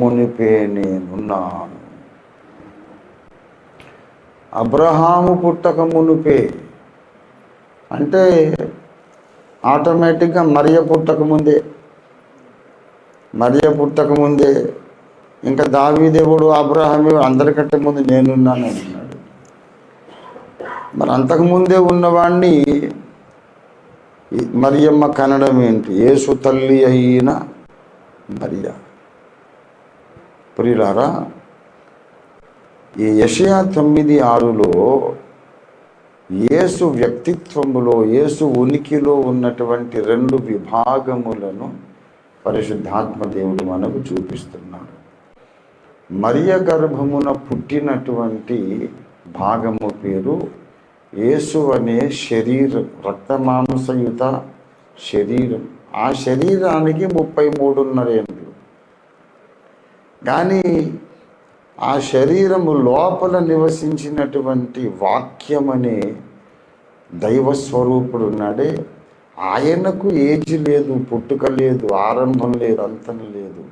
మునిపే నేనున్నాను. అబ్రహాము పుట్టక మునిపే. అంటే ఆటోమేటిక్గా మరియ పుట్టక ముందే. మరియ పుట్టక ముందే. ఇంకా దావీదేవుడు అబ్రహాము అందరికంటే ముందు నేనున్నాను అంటున్నాడు. మరి అంతకుముందే ఉన్నవాడిని మరియమ్మ కనడం ఏంటి? యేసు తల్లి అయిన మరియ. ప్రియులారా ఈ యషయా తొమ్మిది ఆరులో యేసు వ్యక్తిత్వములో యేసు ఉనికిలో ఉన్నటువంటి రెండు విభాగములను పరిశుద్ధాత్మ దేవుడు మనకు చూపిస్తున్నాడు. మరియ గర్భమున పుట్టినటువంటి భాగము పేరు యేసు అనే శరీరం రక్తమాంసయుత శరీరం. ఆ శరీరానికి ముప్పై మూడున్నరేండ్లు కానీ ఆ శరీరము లోపల నివసించినటువంటి వాక్యం అనే దైవస్వరూపుడు ఉన్నాడే. ఆయనకు ఏజ్ లేదు పుట్టుక లేదు ఆరంభం లేదు అంతం లేదు.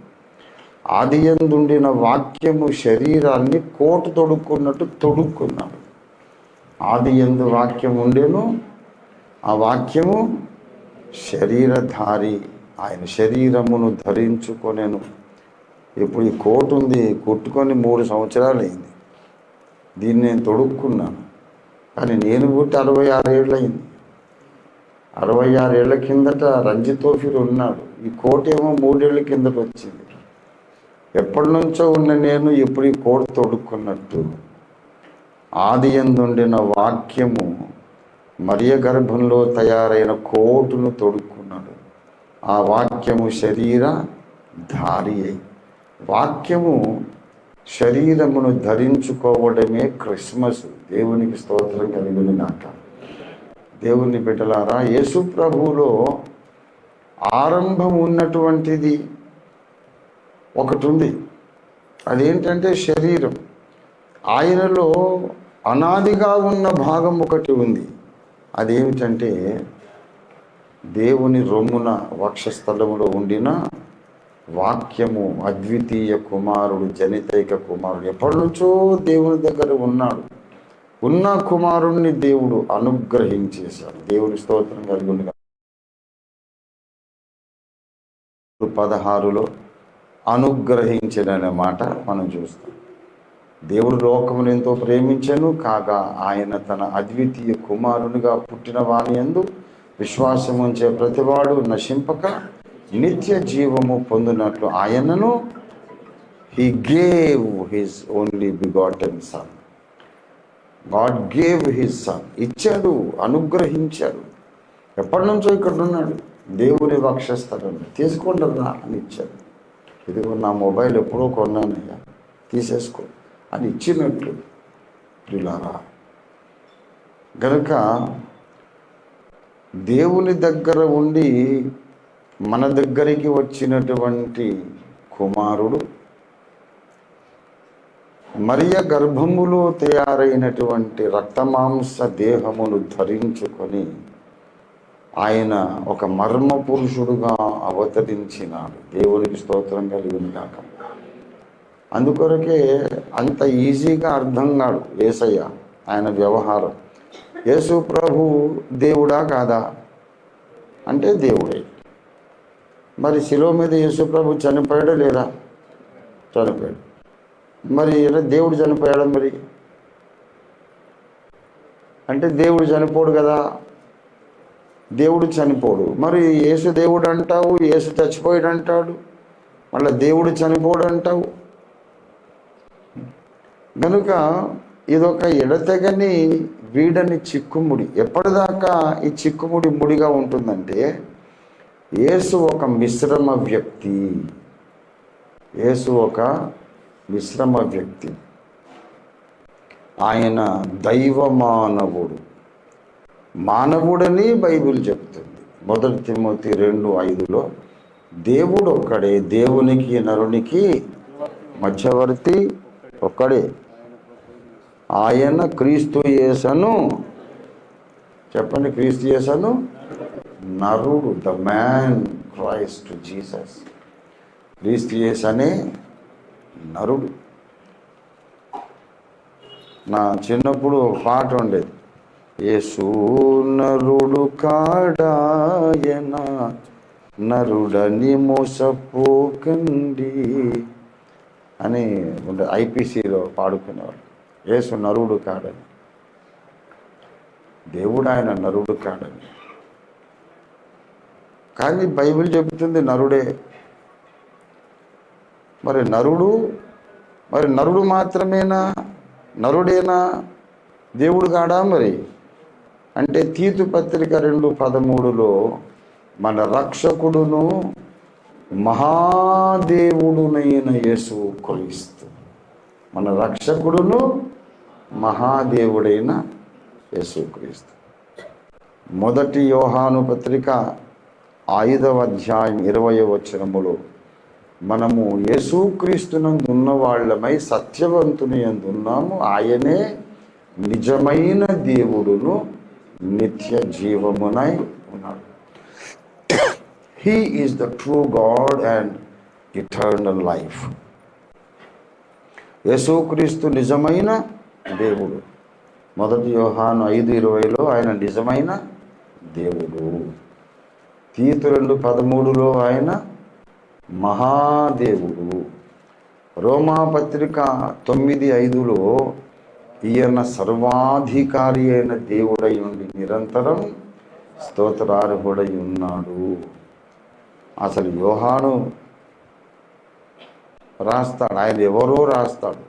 ఆది ఎందుండిన వాక్యము శరీరాన్ని కోటు తొడుక్కున్నట్టు తొడుక్కున్నాడు. ఆది ఎందు వాక్యం ఉండేను ఆ వాక్యము శరీరధారి ఆయన శరీరమును ధరించుకొనేను. ఇప్పుడు ఈ కోట్ ఉంది కుట్టుకొని మూడు సంవత్సరాలు అయింది. దీన్ని నేను తొడుక్కున్నాను. కానీ నేను పుట్టి అరవై ఆరేళ్ళు అయింది అరవై ఆరేళ్ళ కిందట రంజితోఫీర్ ఉన్నాడు. ఈ కోట్ ఏమో మూడేళ్ళ కిందట వచ్చింది. ఎప్పటి నుంచో ఉన్న నేను ఇప్పుడు ఈ కోట్ తొడుక్కున్నట్టు. ఆది ఎందుండిన వాక్యము మరియ గర్భంలో తయారైన కోటును తొడుక్కున్నాడు. ఆ వాక్యము శరీర ధారి అయి వాక్యము శరీరమును ధరించుకోవడమే క్రిస్మస్. దేవునికి స్తోత్రం కలిగిన దేవుని బిడ్డలారా యేసు ప్రభువులో ఆరంభం ఉన్నటువంటిది ఒకటి ఉంది అదేంటంటే శరీరం. ఆయనలో అనాదిగా ఉన్న భాగం ఒకటి ఉంది. అదేమిటంటే దేవుని రొమ్మున వక్షస్థలములో ఉండిన వాక్యము అద్వితీయ కుమారుడు జనితైక కుమారుడు. ఎప్పటి నుంచో దేవుని దగ్గర ఉన్నాడు. ఉన్న కుమారుణ్ణి దేవుడు అనుగ్రహించేశాడు. దేవుని స్తోత్రం కలిగి ఉంది పదహారులో అనుగ్రహించడనే మాట మనం చూస్తాం. దేవుడు లోకమును ఎంతో ప్రేమించను కాగా ఆయన తన అద్వితీయ కుమారునిగా పుట్టిన వాణి ఎందు విశ్వాసం ఉంచే ప్రతివాడు నశింపక నిత్య జీవము పొందినట్లు ఆయనను he gave his only begotten son God gave his son ఇచ్చాడు అనుగ్రహించాడు. ఎప్పటి నుంచో ఇక్కడ ఉన్నాడు దేవుని వక్షస్థలం తీసుకోండి నా అని ఇచ్చాడు. ఇదిగో నా మొబైల్ ఎప్పుడో కొన్నానయ్యా. తీసేసుకో అని ఇచ్చినట్లు ప్రిలారా. గనుక దేవుని దగ్గర ఉండి మన దగ్గరికి వచ్చినటువంటి కుమారుడు మరియ గర్భములో తయారైనటువంటి రక్తమాంస దేహమును ధరించుకొని ఆయన ఒక మర్మ పురుషుడుగా అవతరించినాడు. దేవునికి స్తోత్రం కలిగిన కాక అందుకొరకే అంత ఈజీగా అర్థం కాడు ఏసయ్య ఆయన వ్యవహారం. యేసు ప్రభు దేవుడా కాదా? అంటే దేవుడే. మరి శిలో మీద యేసుప్రభు చనిపోయాడు చనిపోయాడా లేదా? చనిపోయాడు. మరి ఇలా దేవుడు చనిపోయాడు మరి? అంటే దేవుడు చనిపోడు కదా. దేవుడు చనిపోడు. మరి యేసు దేవుడు అంటావు యేసు చచ్చిపోయాడు అంటాడు. మళ్ళీ దేవుడు చనిపోడు అంటావు. కనుక ఇదొక ఎడతెగని వీడని చిక్కుముడి. ఎప్పటిదాకా ఈ చిక్కుముడి ముడిగా ఉంటుందంటే యేసు ఒక మిశ్రమ వ్యక్తి. యేసు ఒక మిశ్రమ వ్యక్తి. ఆయన దైవ మానవుడు మానవుడని బైబిల్ చెప్తుంది. మొదటి తిమ్మతి రెండు ఐదులో దేవుడు ఒక్కడే దేవునికి నరునికి మధ్యవర్తి ఒక్కడే. ఆయన క్రీస్తు యేసను చెప్పండి క్రీస్తు యేసను? నరుడు ద మ్యాన్ క్రైస్ట్ జీసస్ క్రీస్తు అనే నరుడు నా చిన్నప్పుడు ఒక పాట ఉండేది. యేసు నరుడు కాడాయన నరుడని మోసపోకండి అని ఉండే ఐపీసీలో పాడుకునేవాడు యేసు నరుడు కాడని దేవుడు ఆయన నరుడు కాడని కానీ బైబిల్ చెబుతుంది నరుడే. మరి నరుడు మరి నరుడు మాత్రమేనా? నరుడేనా? దేవుడు కాడా మరి? అంటే తీతు పత్రిక రెండు పదమూడులో మన రక్షకుడును మహాదేవుడునైన యేసు క్రీస్తు. మన రక్షకుడును మహాదేవుడైన యేసుక్రీస్తు మొదటి యోహాను పత్రిక ఐదవ అధ్యాయం ఇరవై వచనములో మనము యేసుక్రీస్తునందు ఉన్న వాళ్ళమై సత్యవంతుని ఎందున్నాము ఆయనే నిజమైన దేవుడును నిత్య జీవమునై ఉన్నాడు. He is the true God and eternal life యేసుక్రీస్తు నిజమైన దేవుడు. మొదటి యోహాను ఐదు ఇరవైలో ఆయన నిజమైన దేవుడు. తీతు రెండు పదమూడులో ఆయన మహాదేవుడు. రోమాపత్రిక తొమ్మిది ఐదులో ఈయన సర్వాధికారి అయిన దేవుడై ఉండి నిరంతరం స్తోత్రార్హుడై ఉన్నాడు అసలు యోహాను రాస్తాడు ఆయన ఎవరో రాస్తాడు.